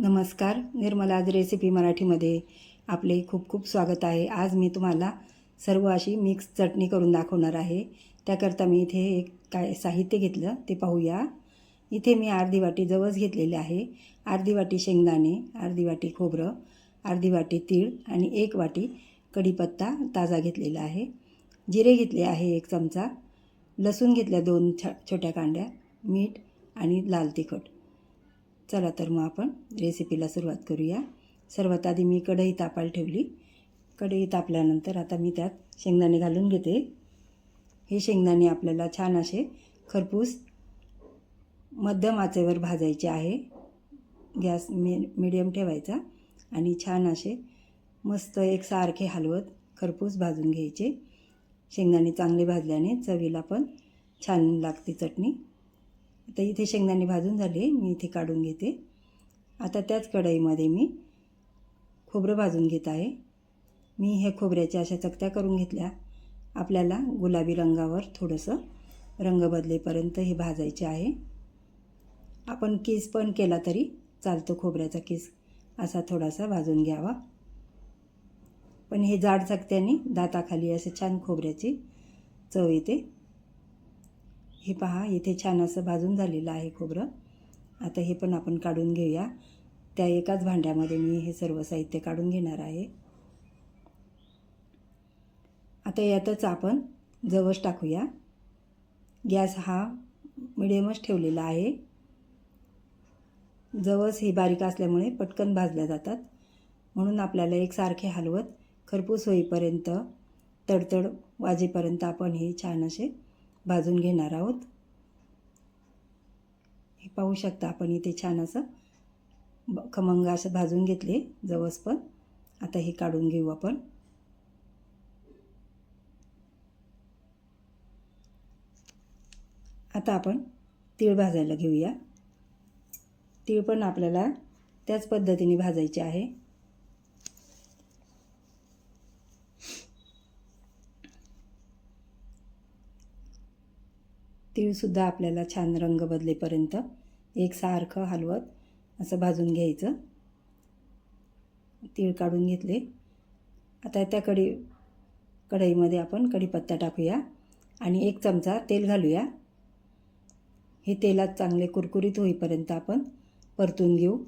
नमस्कार निर्मलाज रेसिपी मराठीमध्ये. आपले खूप खूप स्वागत आहे. आज मी तुम्हाला सर्व अशी मिक्स चटणी करून दाखवणार आहे. त्याकरता मी इथे एक काय साहित्य घेतलं ते पाहूया. इथे मी अर्धी वाटी जवस घेतलेले आहे. अर्धी वाटी शेंगदाणे अर्धी वाटी खोबरं अर्धी वाटी तीळ आणि एक वाटी कढीपत्ता ताजा घेतलेला आहे. जिरे घेतले आहे एक चमचा. लसूण घेतल्या दोन छ छोट्या कांड्या मीठ आणि लाल तिखट. चला तर मग आपण रेसिपीला सुरुवात करूया. सर्वात आधी मी कढई तापायला ठेवली. कढई तापल्यानंतर आता मी त्यात शेंगदाणे घालून घेते. हे शेंगदाणे आपल्याला छान असे खरपूस मध्यम आचेवर भाजायचे आहे. गॅस मी मिडियम ठेवायचा आणि छान असे मस्त एकसारखे हलवत खरपूस भाजून घ्यायचे. शेंगदाणे चांगले भाजल्याने चवीला पण छान लागते चटणी. आता इथे शेंगदाणे भाजून झाले मी इथे काढून घेते. आता त्याच कढईमध्ये मी खोबरं भाजून घेत आहे. मी हे खोबऱ्याच्या अशा चकत्या करून घेतल्या. आपल्याला गुलाबी रंगावर थोडंसं रंग बदलेपर्यंत हे भाजायचे आहे. आपण केस पण केला तरी चालतो खोबऱ्याचा केस. असा थोडासा भाजून घ्यावा. पण हे जाड चकत्याने दाताखाली असे छान खोबऱ्याची चव येते. हे पहा इथे छान असं भाजून झालेलं आहे खोबरं. आता हे पण आपण काढून घेऊया. त्या एकाच भांड्यामध्ये मी हे सर्व साहित्य काढून घेणार आहे. आता यातच आपण जवस टाकूया. गॅस हा मिडियमच ठेवलेला आहे. जवस ही बारीक असल्यामुळे पटकन भाजल्या जातात. म्हणून आपल्याला एकसारखे हलवत खरपूस होईपर्यंत तडतड वाजेपर्यंत आपण हे छान असे भाजून घेणार आहोत. हे पाहू शकता आपण इथे छान असं ब खमंग असं भाजून घेतले जवस पण. आता हे काढून घेऊ आपण. आता आपण तीळ भाजायला घेऊया. तीळ पण आपल्याला त्याच पद्धतीने भाजायचे आहे. तीळसुद्धा आपल्याला छान रंग बदलेपर्यंत एकसारखं हलवत असं भाजून घ्यायचं. तीळ काढून घेतले. आता त्या कढी कढईमध्ये आपण कढीपत्ता टाकूया आणि एक चमचा तेल घालूया. हे तेलात चांगले कुरकुरीत होईपर्यंत आपण परतून घेऊ.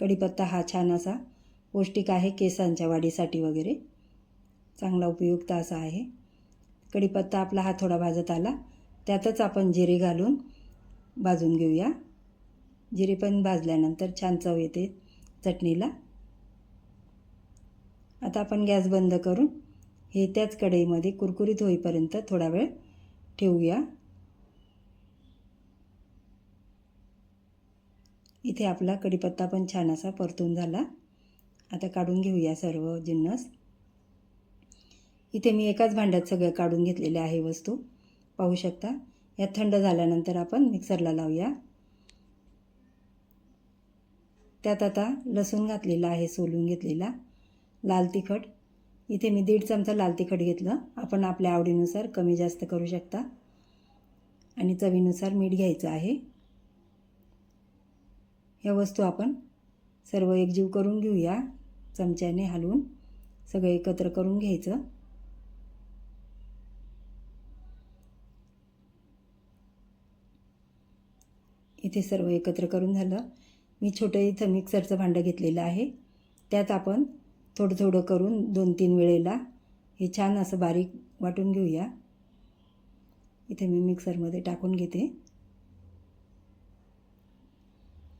कढीपत्ता हा छान असा पौष्टिक आहे केसांच्या वाढीसाठी वगैरे. चांगला उपयुक्त असा आहे. कढीपत्ता आपला हा थोडा भाजत आला. त्यातच आपण जिरे घालून भाजून घेऊया. जिरे पण भाजल्यानंतर छान चव येते चटणीला. आता आपण गॅस बंद करून हे त्याच कढईमध्ये कुरकुरीत होईपर्यंत थोडा वेळ ठेवूया. इथे आपला कढीपत्ता पण छान असा परतून झाला. आता काढून घेऊया सर्व जिन्नस. इथे मी एकाच भांड्यात सगळं काढून घेतलेले आहे वस्तू. पाहू शकता यात थंड झाल्यानंतर आपण मिक्सरला लावूया. त्यात आता लसूण घातलेला आहे सोलून घेतलेला. लाल तिखट. इथे मी दीड चमचा लाल तिखट घेतलं. आपण आपल्या आवडीनुसार कमी जास्त करू शकता. आणि चवीनुसार मीठ घ्यायचं आहे. ह्या वस्तू आपण सर्व एकजीव करून घेऊया. चमच्याने हलवून सगळं एकत्र करून घ्यायचं. इथे सर्व एकत्र करून झालं. मी छोटं इथं मिक्सरचं भांडं घेतलेलं आहे. त्यात आपण थोडं थोडं करून दोन तीन वेळेला हे छान असं बारीक वाटून घेऊया. इथे मी मिक्सरमध्ये टाकून घेते.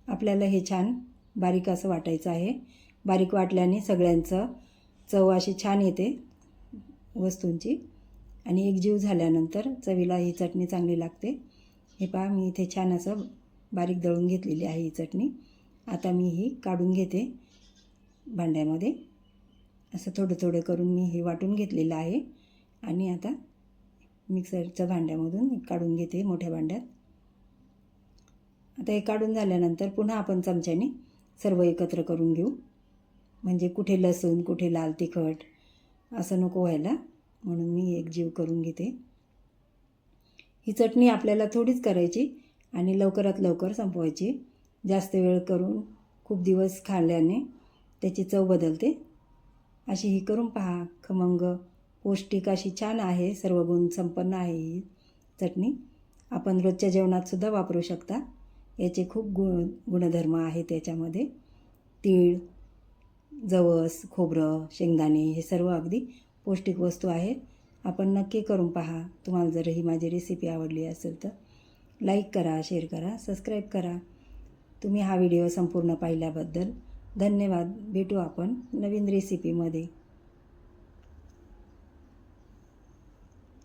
आपल्याला हे छान बारीक असं वाटायचं आहे. बारीक वाटल्याने सगळ्यांचं चव अशी छान येते वस्तूंची. आणि एकजीव झाल्यानंतर चवीला ही चटणी चांगली लागते. हे पहा मी इथे छान असं बारीक दळून घेतलेली आहे ही चटणी. आता मी ही काढून घेते भांड्यामध्ये. असं थोडं थोडं करून मी हे वाटून घेतलेलं आहे. आणि आता मिक्सरच्या भांड्यामधून काढून घेते मोठ्या भांड्यात. आता हे काढून झाल्यानंतर पुन्हा आपण चमच्याने सर्व एकत्र करून घेऊ. म्हणजे कुठे लसूण कुठे लाल तिखट असं नको व्हायला. म्हणून मी एक जीव करून घेते. ही चटणी आपल्याला थोडीच करायची. आणि लवकरात लवकर संपवायची. जास्त वेळ करून खूप दिवस खाल्ल्याने त्याची चव बदलते. अशी ही करून पहा. खमंग पौष्टिक अशी छान आहे. सर्व गुण संपन्न आहे ही चटणी. आपण रोजच्या जेवणातसुद्धा वापरू शकता. याचे खूप गुण गुणधर्म आहेत त्याच्यामध्ये तीळ जवस खोबरं शेंगदाणे हे सर्व अगदी पौष्टिक वस्तू आहेत. आपण नक्की करून पहा. तुम्हाला जर ही माझी रेसिपी आवडली असेल तर. लाईक करा शेअर करा सबस्क्राईब करा. तुम्ही हा व्हिडिओ संपूर्ण पाहिल्याबद्दल धन्यवाद. भेटू आपण नवीन रेसिपीमध्ये